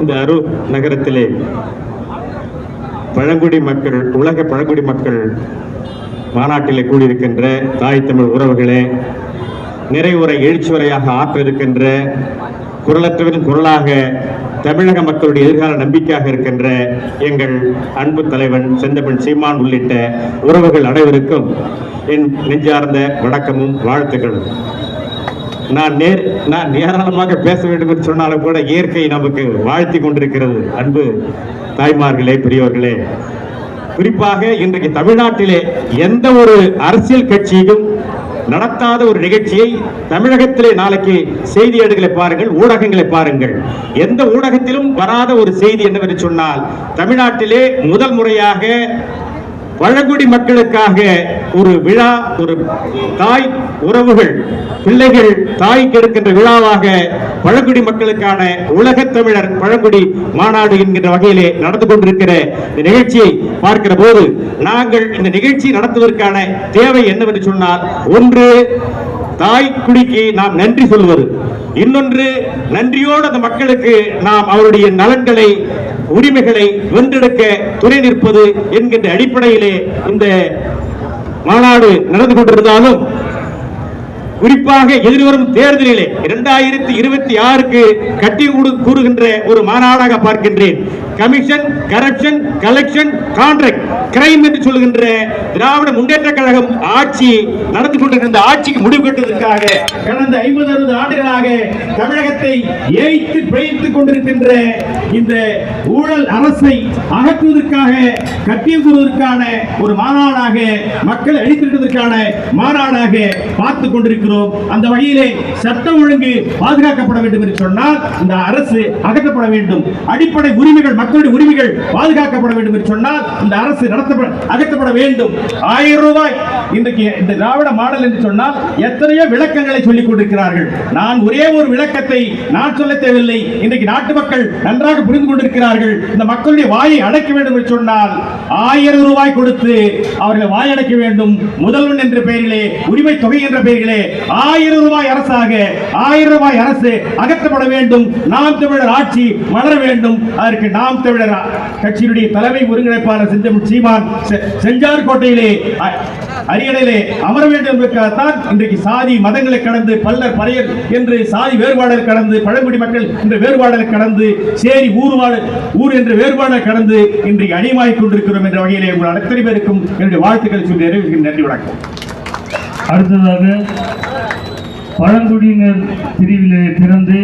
இந்த அரூர் நகரத்திலே பழங்குடி மக்கள் உலக பழங்குடி மக்கள் மாநாட்டிலே கூடியிருக்கின்ற தாய் தமிழ் உறவுகளே நிறைவுரை எழுச்சியுரையாக ஆற்ற இருக்கின்ற குரலற்றவரின் குரலாக தமிழக மக்களுடைய எதிர்கால நம்பிக்கையாக இருக்கின்ற எங்கள் அன்பு தலைவன் செந்தமிழ் சீமான் உள்ளிட்ட உறவுகள் அனைவருக்கும் என் நெஞ்சார்ந்த வணக்கமும் வாழ்த்துக்களும். நான் நேர் நான் ஏராளமாக பேச வேண்டும் என்று சொன்னாலும் கூட இயற்கை நமக்கு வாழ்த்தி கொண்டிருக்கிறது. அன்பு தாய்மார்களே பெரியவர்களே குறிப்பாக இன்றைக்கு தமிழ்நாட்டிலே எந்த ஒரு அரசியல் கட்சியும் நடத்தாத ஒரு நிகழ்ச்சியை தமிழகத்திலே நாளைக்கு செய்தி ஏடுகளை பாருங்கள் ஊடகங்களை பாருங்கள். எந்த ஊடகத்திலும் வராத ஒரு செய்தி என்னவென்று சொன்னால் தமிழ்நாட்டிலே முதல் முறையாக பழங்குடி மக்களுக்காக ஒரு விழா ஒரு தாய் உறவுகள் பிள்ளைகள் தாய்க்கு இருக்கின்ற விழாவாக பழங்குடி மக்களுக்கான உலகத் தமிழர் பழங்குடி மாநாடு என்கின்ற வகையிலே நடந்து கொண்டிருக்கிற இந்த நிகழ்ச்சியை பார்க்கிற போது நாங்கள் இந்த நிகழ்ச்சி நடத்துவதற்கான தேவை என்னவென்று சொன்னால் ஒன்று தாய் குடிக்கு நாம் நன்றி சொல்வது. இன்னொன்று நன்றியோடு அந்த மக்களுக்கு நாம் அவருடைய நலன்களை உரிமைகளை வென்றெடுக்க துணை நிற்பது என்கின்ற அடிப்படையிலே இந்த மாநாடு நடந்து கொண்டிருந்தாலும் குறிப்பாக எதிர்வரும் தேர்தலிலே இரண்டாயிரத்தி இருபத்தி ஆறுக்கு கட்டி கூறுகின்ற ஒரு மாநாடாக பார்க்கின்றேன். Commission corruption collection contract crime என்று சொல்கின்ற திராவிட முன்னேற்ற கழகம் ஆட்சி நடந்து கொண்டிருந்த ஆட்சிக்கு முடிவு கட்டுவதற்காக கடந்த ஐம்பது அறுபது ஆண்டுகளாக தமிழகத்தை ஏய்த்து பிழைத்துக் கொண்டிருக்கின்ற இந்த ஊழல் அரசை அகற்றுவதற்காக கட்டியதற்கான ஒரு மாநாடாக மக்களை அழித்திருப்பதற்கான மாநாடாக பார்த்து கொண்டிருக்கிறோம். அந்த வகையிலே சட்டம் ஒழுங்கு பாதுகாக்கப்பட வேண்டும் என்று சொன்னால் இந்த அரசு அகற்றப்பட வேண்டும். அடிப்படை உரிமைகள் மக்களுடைய உரிமைகள் பாதுகாக்கப்பட வேண்டும் என்று சொன்னால் இந்த அரசு நடத்தப்பட அகற்றப்பட வேண்டும். ஆயிரம் ரூபாய் இன்றைக்கு இந்த திராவிட மாடல் என்று சொன்னால் எத்தனையோ விளக்கங்களை சொல்லிக் கொண்டிருக்கிறார்கள். நான் ஒரே ஒரு விளக்கத்தை நான் சொல்ல தேவையில்லை. இன்றைக்கு நாட்டு மக்கள் நன்றாக புரிந்து கொண்டிருக்கிறார்கள். இந்த மக்களுடைய வாயை அடைக்க வேண்டும் என்று சொன்னால் ஆயிரம் ரூபாய் கொடுத்து அவர்கள் வாயடைக்க வேண்டும். முதல்வன் என்ற பெயரிலே உரிமை தொகை என்ற பெயரிலே ஆயிரம் ரூபாய் அரசாக ஆயிரம் ரூபாய் அரசு அகற்றப்பட வேண்டும். நாம் தமிழர் ஆட்சி மலர வேண்டும். அதற்கு நாம் தமிழர் கட்சியினுடைய தலைமை ஒருங்கிணைப்பாளர் செந்தமிழ் சீமான் செ- செஞ்சார் கோட்டையிலே அரியணையிலே அமர வேண்டும் என்பதற்காகத்தான் இன்றைக்கு சாதி மதங்களை கடந்து பல்லர் பறையர் என்று சாதி வேறுபாடுகள் கடந்து பழங்குடி மக்கள் என்ற வேறுபாடல் கடந்து சேரி ஊர்வாடு ஊர் என்ற வேறுபாடல் கடந்து இன்றைக்கு அணியமாகிக் கொண்டிருக்கிறோம் என்ற வகையிலே உங்கள் அத்தனை பேருக்கும் என்னுடைய வாழ்த்துக்களை சொல்லி நிறைவேற்கிறேன் நன்றி வணக்கம். அடுத்ததாக பழங்குடியினர் பிரிவிலே பிறந்து